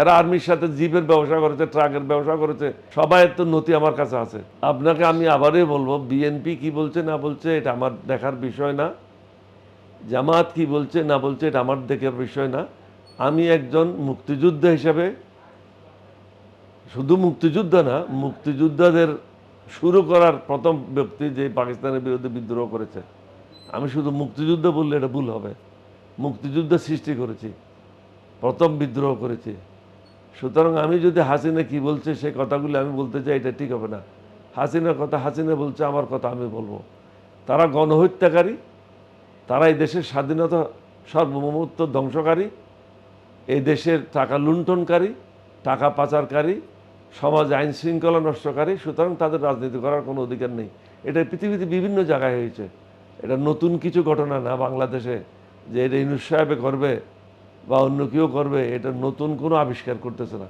এরা আর্মির সাথে জিপের ব্যবসা করেছে, ট্রাকের ব্যবসা করেছে, সবাই তো নথি আমার কাছে আছে। আপনাকে আমি আবারই বলব, বিএনপি কি বলছে না বলছে এটা আমার দেখার বিষয় না, জামাত কি বলছে না বলছে এটা আমার দেখার বিষয় না। আমি একজন মুক্তিযোদ্ধা হিসাবে, শুধু মুক্তিযুদ্ধ না, মুক্তিযোদ্ধাদের শুরু করার প্রথম ব্যক্তি যে পাকিস্তানের বিরুদ্ধে বিদ্রোহ করেছে। আমি শুধু মুক্তিযুদ্ধ বললে এটা ভুল হবে। মুক্তিযুদ্ধ সৃষ্টি করেছি, প্রথম বিদ্রোহ করেছি। সুতরাং আমি যদি হাসিনা কি বলছে, সে কথাগুলি আমি বলতে চাই, এটা ঠিক হবে না। হাসিনার কথা হাসিনা বলছে, আমার কথা আমি বলব। তারা গণহত্যাকারী, তারা এই দেশের স্বাধীনতা সার্বভৌমত্ব ধ্বংসকারী, এই দেশের টাকা লুণ্ঠনকারী, টাকা পাচারকারী, সমাজ আইন শৃঙ্খলা নষ্টকারী, সুতরাং তাদের রাজনীতি করার কোনো অধিকার নেই। এটা পৃথিবীতে বিভিন্ন জায়গায় হয়েছে। এটা নতুন কিছু ঘটনা না বাংলাদেশে, যে এটা ইনুস করবে বা অন্য কেউ করবে এটা নতুন কোনো আবিষ্কার করতেছে না।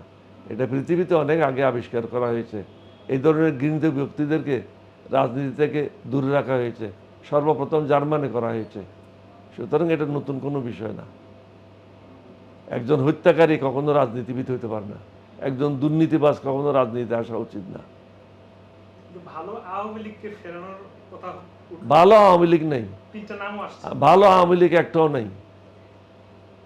এটা পৃথিবীতে অনেক আগে আবিষ্কার করা হয়েছে। এই ধরনের গৃহীত ব্যক্তিদেরকে রাজনীতি থেকে দূরে রাখা হয়েছে। সর্বপ্রথম জার্মানে করা হয়েছে। সুতরাং এটা নতুন কোনো বিষয় না। একজন হত্যাকারী কখনো রাজনীতিবিদ হইতে পারে না। একজন দুর্নীতিবাজ কখনো রাজনীতিতে আসা উচিত না। ভালো আওয়ামী লীগ নেই। ভালো আওয়ামী লীগ একটাও নেই।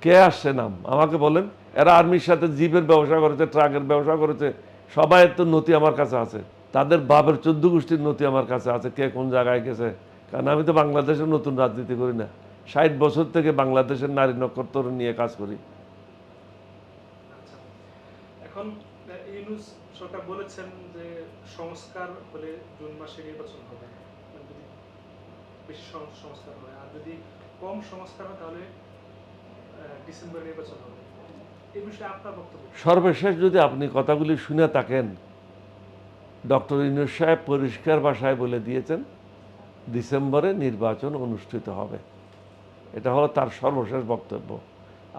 কে আসছে নাম? আমাকে বলেন। এরা আর্মির সাথে জিপের ব্যবসা করেছে, ট্রাকের ব্যবসা করেছে। সবাই তো নথি আমার কাছে আছে। তাদের বাপের চোদ্দ গোষ্ঠীর নথি আমার কাছে আছে, কে কোন জায়গায় গেছে। কারণ আমি তো বাংলাদেশের নতুন রাজনীতি করি না। ষাট বছর থেকে বাংলাদেশের নারী নক্ষত্র নিয়ে কাজ করি। আচ্ছা সংস্কার ডিসেম্বরে নির্বাচন হবে। এই বিষয়ে আপনার বক্তব্য সর্বশেষ যদি আপনি কথাগুলি শুনে থাকেন ডক্টর ইনুস সাহেব পরিষ্কার ভাষায় বলে দিয়েছেন ডিসেম্বরে নির্বাচন অনুষ্ঠিত হবে। এটা হলো তার সর্বশেষ বক্তব্য।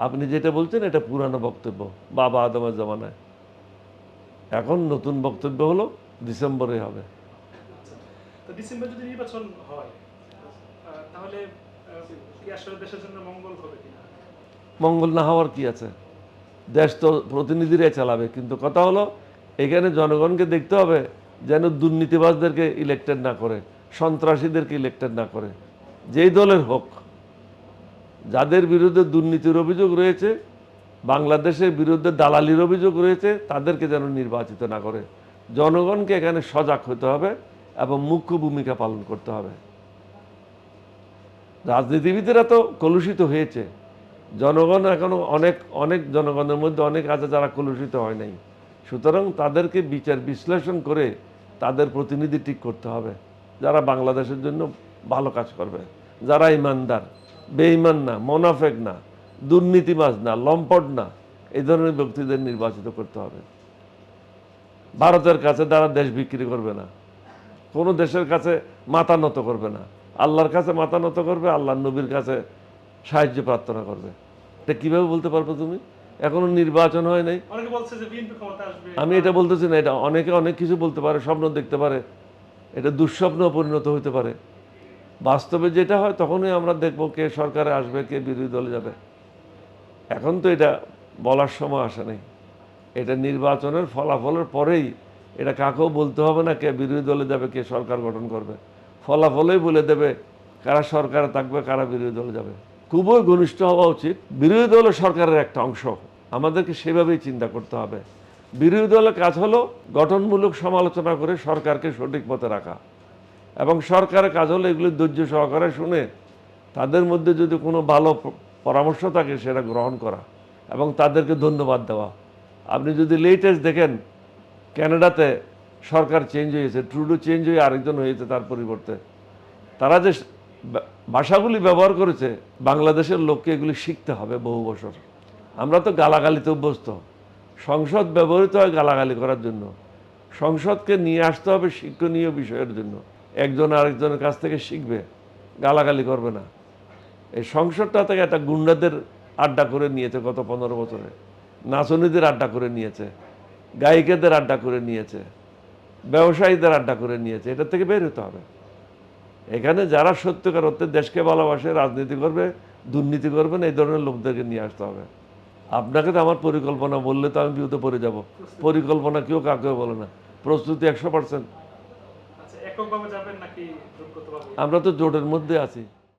আপনি যেটা বলছেন এটা পুরানো বক্তব্য বাবা আদমের জমানায়। এখন নতুন বক্তব্য হলো ডিসেম্বরে হবে। আচ্ছা ডিসেম্বর যদি নির্বাচন হয় তাহলে কি আসলে দেশের জন্য মঙ্গল হবে কিনা? মঙ্গল না হওয়ার কি আছে? দেশ তো প্রতিনিধিরাই চালাবে, কিন্তু কথা হলো, এখানে জনগণকে দেখতে হবে যেন দুর্নীতিবাজদেরকে ইলেক্টেড না করে, সন্ত্রাসীদেরকে ইলেক্টেড না করে, যেই দলের হোক। যাদের বিরুদ্ধে দুর্নীতির অভিযোগ রয়েছে, বাংলাদেশের বিরুদ্ধে দালালির অভিযোগ রয়েছে, তাদেরকে যেন নির্বাচিত না করে। জনগণকে এখানে সজাগ হতে হবে এবং মুখ্য ভূমিকা পালন করতে হবে। রাজনীতিবিদেরা তো কলুষিত হয়েছে। জনগণ এখনও অনেক অনেক জনগণের মধ্যে অনেক আছে যারা কলুষিত হয় নাই। সুতরাং তাদেরকে বিচার, বিশ্লেষণ করে তাদের প্রতিনিধি ঠিক করতে হবে। যারা বাংলাদেশের জন্য ভালো কাজ করবে, যারা ইমানদার, বেঈমান না, মোনাফেক না, দুর্নীতিবাজ না, লম্পট না, এই ধরনের ব্যক্তিদের নির্বাচিত করতে হবে। ভারতের কাছে তারা দেশ বিক্রি করবে না। কোনো দেশের কাছে মাথা নত করবে না। আল্লাহর কাছে মাথা নত করবে, আল্লাহর নবীর কাছে সাহায্য প্রার্থনা করবে। এটা কীভাবে বলতে পারব তুমি? এখনও নির্বাচন হয় নাই। আমি এটা বলতেছি না এটা অনেকে অনেক কিছু বলতে পারে স্বপ্ন দেখতে পারে। এটা দুঃস্বপ্ন পরিণত হতে পারে। বাস্তবে যেটা হয় তখনই আমরা দেখব কে সরকারে আসবে কে বিরোধী দলে যাবে। এখন তো এটা বলার সময় আসে নাই। এটা নির্বাচনের ফলাফলের পরেই এটা কাকেও বলতে হবে না কে বিরোধী দলে যাবে কে সরকার গঠন করবে। ফলাফলেই বলে দেবে কারা সরকারে থাকবে কারা বিরোধী দলে যাবে। খুবই ঘনিষ্ঠ হওয়া উচিত। বিরোধী দল সরকারের একটা অংশ। আমাদেরকে সেভাবেই চিন্তা করতে হবে। বিরোধী দলের কাজ হলো গঠনমূলক সমালোচনা করে সরকারকে সঠিক পথে রাখা। এবং সরকারের কাজ হলো এগুলি ধৈর্য সহকারে শুনে তাদের মধ্যে যদি কোনো ভালো পরামর্শ থাকে সেটা গ্রহণ করা এবং তাদেরকে ধন্যবাদ দেওয়া। আপনি যদি লেটেস্ট দেখেন, ক্যানাডাতে সরকার চেঞ্জ হয়েছে ট্রুডো চেঞ্জ হয়ে আরেকজন হয়েছে তার পরিবর্তে। তারা যে ভাষাগুলি ব্যবহার করেছে, বাংলাদেশের লোককে এগুলি শিখতে হবে বহু বছর। আমরা তো গালাগালিতে অভ্যস্ত। সংসদ ব্যবহৃত হয় গালাগালি করার জন্য। সংসদকে নিয়ে আসতে হবে শিক্ষণীয় বিষয়ের জন্য। একজন আরেকজনের কাছ থেকে শিখবে, গালাগালি করবে না। এই সংসদটা থেকে একটা গুন্ডাদের আড্ডা করে নিয়েছে গত পনেরো বছরে। নাচনীদের আড্ডা করে নিয়েছে, গায়িকাদের আড্ডা করে নিয়েছে, ব্যবসায়ীদের আড্ডা করে নিয়েছে। এটা থেকে বের হতে হবে। এখানে যারা সত্যিকার অর্থে দেশকে ভালোবাসে রাজনীতি করবে দুর্নীতি করবেন এই ধরনের লোকদেরকে নিয়ে আসতে হবে। আপনাকে তো আমার পরিকল্পনা বললে তো আমি বিহুতে পড়ে যাব। পরিকল্পনা কেউ কাউকে বলে না। প্রস্তুতি একশো পার্সেন্ট আচ্ছা আমরা তো জোটের মধ্যে আছি।